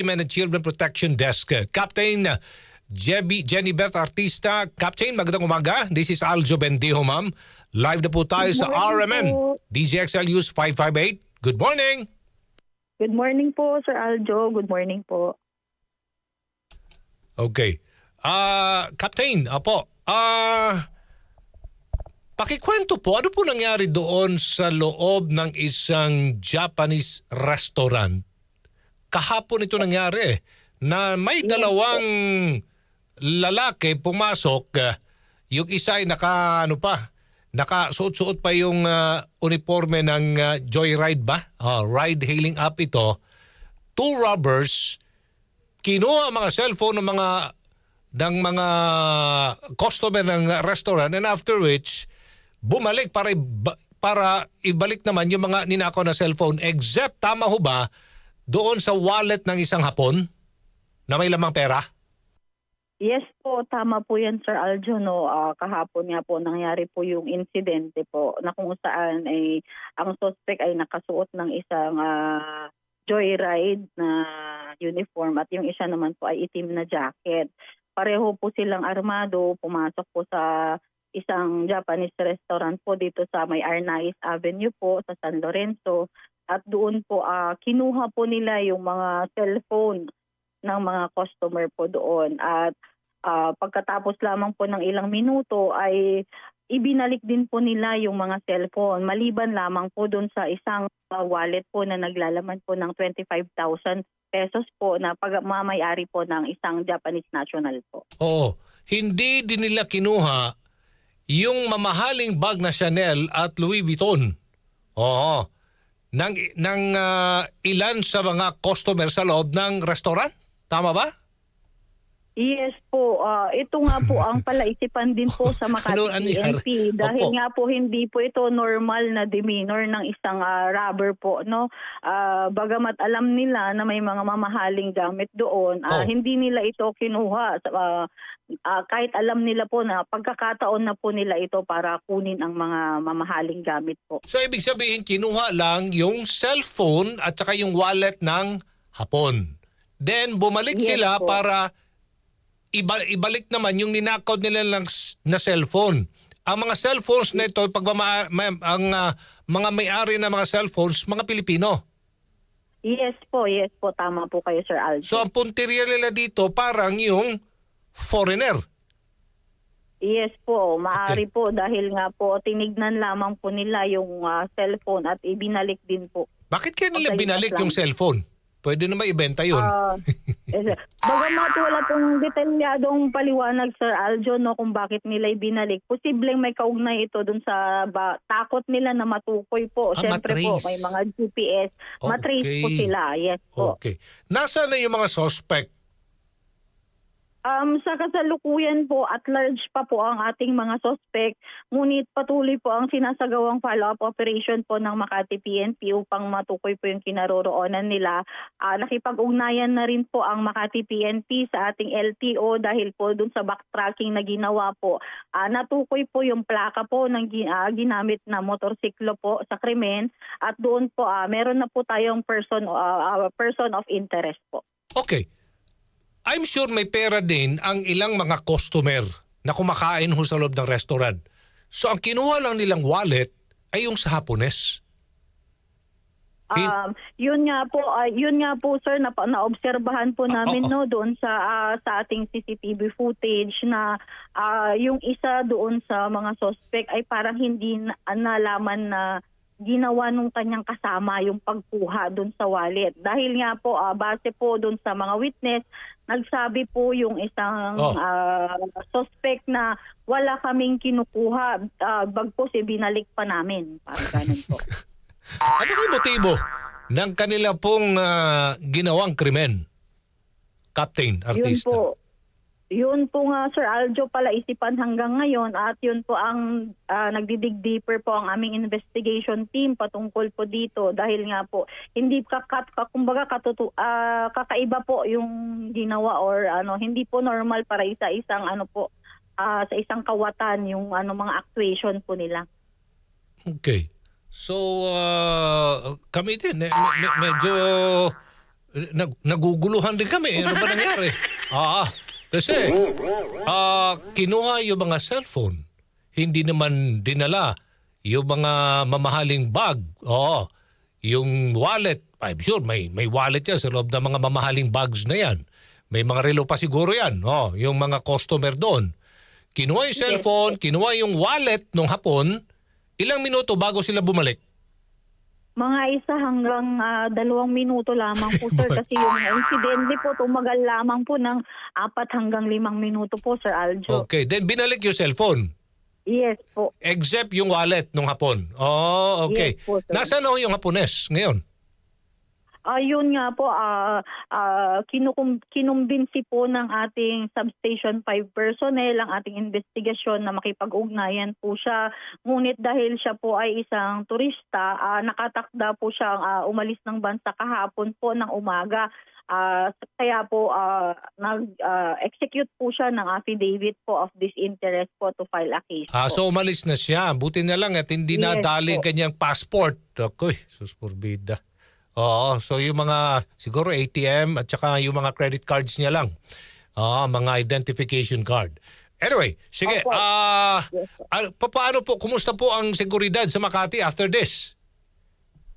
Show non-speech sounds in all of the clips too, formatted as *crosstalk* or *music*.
Women and Children Protection Desk. Captain Jebi, Jenny Beth Artista. Captain, magandang umaga. This is Aljo Bendijo, ma'am. Live na po tayo sa RMN. DZXL News 558. Good morning. Good morning po, Sir Aljo. Good morning po. Okay. Ah, Captain, apo. Ah, pakikwento po, ano po nangyari doon sa loob ng isang Japanese restaurant? Kahapon ito nangyari eh, na may dalawang lalaki pumasok, ah, yung isa ay naka ano pa, nakasuot-suot pa yung ah, uniforme ng ah, Joyride ba? Ah, ride hailing app ito. Two robbers kinuha mga cellphone ng mga ng mga customer ng restaurant and after which bumalik para para ibalik naman yung mga ninakaw na cellphone except tama ho ba doon sa wallet ng isang hapon na may lamang pera? Yes po, tama po yan, Sir Aljo. No? Ah, kahapon nga po nangyari po yung insidente po na kung saan ay ang suspect ay nakasuot ng isang ah, joyride na uniform at yung isa naman po ay itim na jacket. Pareho po silang armado, pumasok po sa isang Japanese restaurant po dito sa may Arnaiz Avenue po sa San Lorenzo at doon po ah, kinuha po nila yung mga cellphone ng mga customer po doon at ah, pagkatapos lamang po ng ilang minuto ay ibinalik din po nila yung mga cellphone maliban lamang po doon sa isang ah, wallet po na naglalaman po ng 25,000 pesos po na pagmamayari po ng isang Japanese national po. Oo. Hindi din nila kinuha yung mamahaling bag na Chanel at Louis Vuitton. Oo. Nang, ng ah, ilan sa mga customer sa loob ng restaurant? Tama ba? Yes po, Ah, ito nga po ang *laughs* palaisipan din po sa Makati Ano-? PNP dahil Opo. nga po hindi po ito normal na demeanor ng isang ah, robber po no. Ah, bagamat alam nila na may mga mamahaling gamit doon, Oh. ah, hindi nila ito kinuha Sa- ah, ah, kahit alam nila po na pagkakataon na po nila ito para kunin ang mga mamahaling gamit po. So ibig sabihin kinuha lang yung cellphone at saka yung wallet ng hapon. Then bumalik Yes sila po. para iba- ibalik naman yung ninakaw nila lang na cellphone. Ang mga cellphones na ito, pagmama- ma- ang ah, mga may-ari ng mga cellphones, mga Pilipino. Yes po, yes po, tama po kayo Sir Aljo. So ang punteriya nila dito parang yung foreigner. Yes po, maaari po dahil nga po tinignan lamang po nila yung ah, cellphone at ibinalik din po. Bakit kaya nila Okay, binalik lang. yung cellphone? Pwede naman ibenta yun. Ah, *laughs* eh, bagamat wala pong detalyadong paliwanag Sir Aljo no kung bakit nila ibinalik. Posibleng may kaugnay ito dun sa ba, takot nila na matukoy po. Ah, Siyempre po matrace. may mga GPS. Matrace po Okay. sila. Yes po. okay. Nasaan na yung mga suspect? Um, sa kasalukuyan po, at large pa po ang ating mga suspect. Ngunit patuloy po ang sinasagawang follow-up operation po ng Makati PNP upang matukoy po yung kinaroroonan nila. Ah, nakipag-ugnayan na rin po ang Makati PNP sa ating LTO dahil po dun sa backtracking na ginawa po. Ah, natukoy po yung plaka po ng ah, ginamit na motorsiklo po sa krimen at doon po ah, meron na po tayong person, ah, ah, person of interest po. Okay. I'm sure may pera din ang ilang mga customer na kumakain ho sa loob ng restaurant. So ang kinuha lang nilang wallet ay yung sa Hapones. Um, yun nga po, ah, yun nga po sir na naobserbahan po namin oo. no doon sa ah, sa ating CCTV footage na ah, yung isa doon sa mga suspect ay parang hindi na, nalaman na ginawa nung kanyang kasama yung pagkuha doon sa wallet. Dahil nga po ah, base po doon sa mga witness, nagsabi po yung isang Oh. ah, suspect na wala kaming kinukuha, uh, bagpos ibinalik pa namin. Parang ganun po. *laughs* Ano kay motibo ng kanila pong ah, ginawang krimen? Captain, Yun artista. po. Yun po nga Sir Aljo pala isipan hanggang ngayon at yun po ang ah, nagdidig deeper po ang aming investigation team patungkol po dito dahil nga po hindi kakat ka, kumbaga katutu, ah, kakaiba po yung ginawa or ano hindi po normal para isa-isang ano po ah, sa isang kawatan yung ano mga actuation po nila. Okay. So, ah, kami din, eh, me- me- medyo nag, naguguluhan din kami. Ano ba nangyari? *laughs* Ah, kasi ah, kinuha yung mga cellphone. Hindi naman dinala yung mga mamahaling bag. Oo. Yung wallet. I'm sure may, may wallet yan sa loob ng mga mamahaling bags na yan. May mga relo pa siguro yan. Oh, yung mga customer doon. Kinuha yung cellphone, kinuha yung wallet nung hapon. Ilang minuto bago sila bumalik? Mga isa hanggang ah, dalawang minuto lamang po, sir. *laughs* kasi yung insidente po, tumagal lamang po ng apat hanggang limang minuto po, Sir Aljo. Okay. Then binalik yung cellphone. Yes po. Except yung wallet nung hapon. Oh, okay. Yes po, sir. Nasaan ako yung hapones ngayon? Ayun nga po, ah ah, kinukum, kinumbinsi po ng ating Substation 5 personnel ang ating investigasyon na makipag-ugnayan po siya. Ngunit dahil siya po ay isang turista, ah, nakatakda po siya ah, umalis ng bansa kahapon po ng umaga. Ah, kaya po ah, nag-execute po siya ng affidavit po of disinterest po to file a case Ah, po. so umalis na siya. Buti na lang at hindi Yes nadali ang kanyang passport. Akoy, sus porbida. Oo, so yung mga siguro ATM at saka yung mga credit cards niya lang. Ah, mga identification card. Anyway, sige. Opo. Ah, Yes ano, pa- paano po kumusta po ang seguridad sa Makati after this?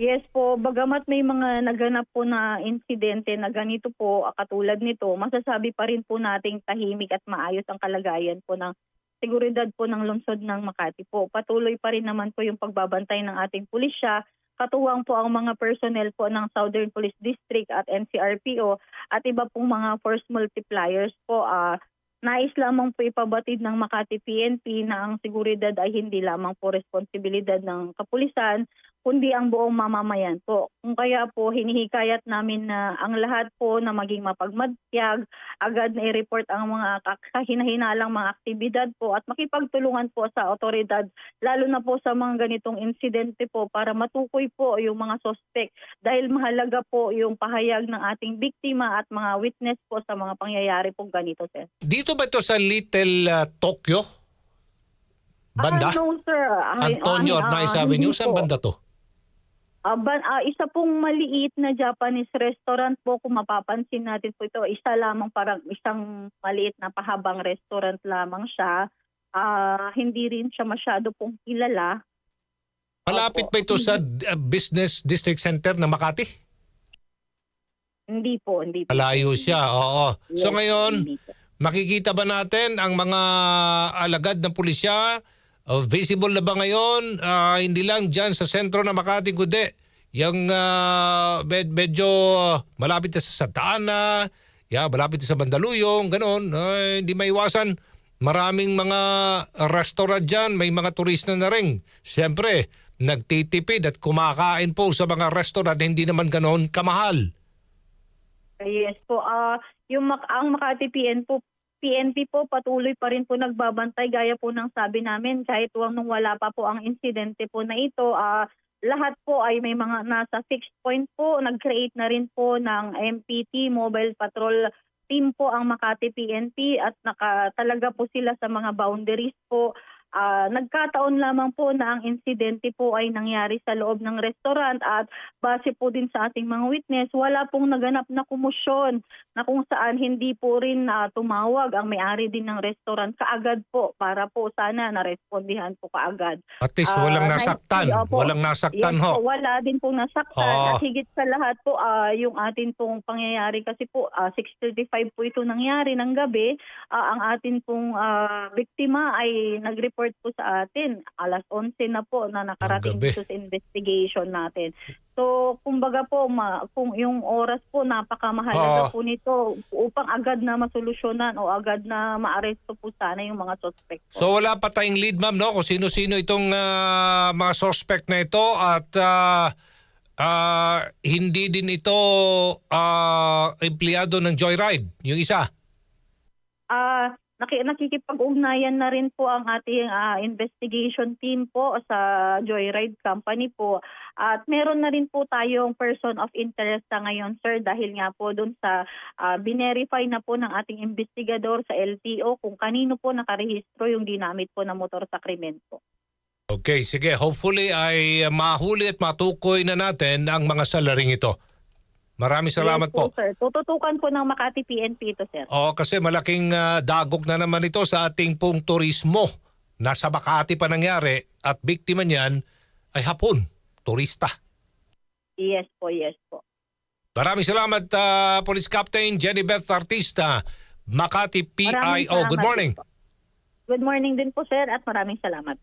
Yes po, bagamat may mga naganap po na insidente na ganito po, ah, katulad nito, masasabi pa rin po nating tahimik at maayos ang kalagayan po ng seguridad po ng lungsod ng Makati po. Patuloy pa rin naman po yung pagbabantay ng ating pulisya, katuwang po ang mga personnel po ng Southern Police District at NCRPO at iba pong mga force multipliers po. ah Nais lamang po ipabatid ng Makati PNP na ang seguridad ay hindi lamang po responsibilidad ng kapulisan, kundi ang buong mamamayan po. Kung kaya po hinihikayat namin na ang lahat po na maging mapagmadtyag, agad na i-report ang mga kahinalang mga aktibidad po at makipagtulungan po sa otoridad, lalo na po sa mga ganitong insidente po para matukoy po yung mga suspect dahil mahalaga po yung pahayag ng ating biktima at mga witness po sa mga pangyayari po ganito, sir. Dito ba ito sa Little ah, Tokyo? Banda? Ah, no, sir. Antonio Arnaiz ah, Avenue? Saan banda to? Ah, ban- ah, isa pong maliit na Japanese restaurant po kung mapapansin natin po ito. Isa lamang parang isang maliit na pahabang restaurant lamang siya. Ah, hindi rin siya masyado pong kilala. Malapit Opo. ba ito sa ah, Business District Center na Makati? Hindi po, hindi po. Malayo siya, oo. So Yes, ngayon, hindi po. makikita ba natin ang mga alagad ng pulisya? Uh, visible na ba ngayon? Ah, hindi lang dyan sa sentro ng Makati, kundi yung ah, med- medyo malapit na sa Santa Ana, yeah, malapit na sa Mandaluyong, ganon. Ay, hindi maiwasan. Maraming mga restaurant dyan, may mga turista na rin. Siyempre, nagtitipid at kumakain po sa mga restaurant, hindi naman ganon kamahal. Yes po. Ah, yung Mak- ang Makati PN po PNP po patuloy pa rin po nagbabantay gaya po ng sabi namin kahit wang nung wala pa po ang insidente po na ito ah lahat po ay may mga nasa fixed point po. Nag-create na rin po ng MPT Mobile Patrol team po ang Makati PNP at naka talaga po sila sa mga boundaries po Ah, nagkataon lamang po na ang insidente po ay nangyari sa loob ng restaurant at base po din sa ating mga witness, wala pong naganap na kumusyon na kung saan hindi po rin ah, tumawag ang may-ari din ng restaurant kaagad po para po sana narespondihan po kaagad. At least Ah, walang nasaktan. to- opo. Walang nasaktan Yes ho. po, wala din pong nasaktan Oo. at higit sa lahat po ah, yung atin pong pangyayari kasi po ah, 6.35 po ito nangyari ng gabi. Ah, ang atin pong ah, biktima ay nag-report po sa atin. Alas 11 na po na nakarating gabi. dito sa investigation natin. So, kumbaga po, ma, kung yung oras po, napakamahalaga Oo. po nito upang agad na masolusyonan o agad na maaresto po sana yung mga suspect po. So wala pa tayong lead ma'am no kung sino-sino itong ah, mga suspect na ito at ah, ah, hindi din ito ah, empleyado ng Joyride, yung isa. Ah, nakikipag-ugnayan na rin po ang ating ah, investigation team po sa Joyride Company po. At meron na rin po tayong person of interest sa ngayon, sir, dahil nga po doon sa ah, binerify na po ng ating investigador sa LTO kung kanino po nakarehistro yung ginamit po na motor sa krimen po. Okay, sige. Hopefully ay ah, mahuli at matukoy na natin ang mga salaring ito. Maraming salamat yes po. sir. Tututukan po ng Makati PNP ito, sir. Oo, kasi malaking ah, dagok na naman ito sa ating pong turismo. Nasa Makati pa nangyari at biktima niyan ay hapon, turista. Yes po, yes po. Maraming salamat, ah, Police Captain Jenny Beth Artista, Makati PIO. Good morning. po. Good morning din po, sir, at maraming salamat.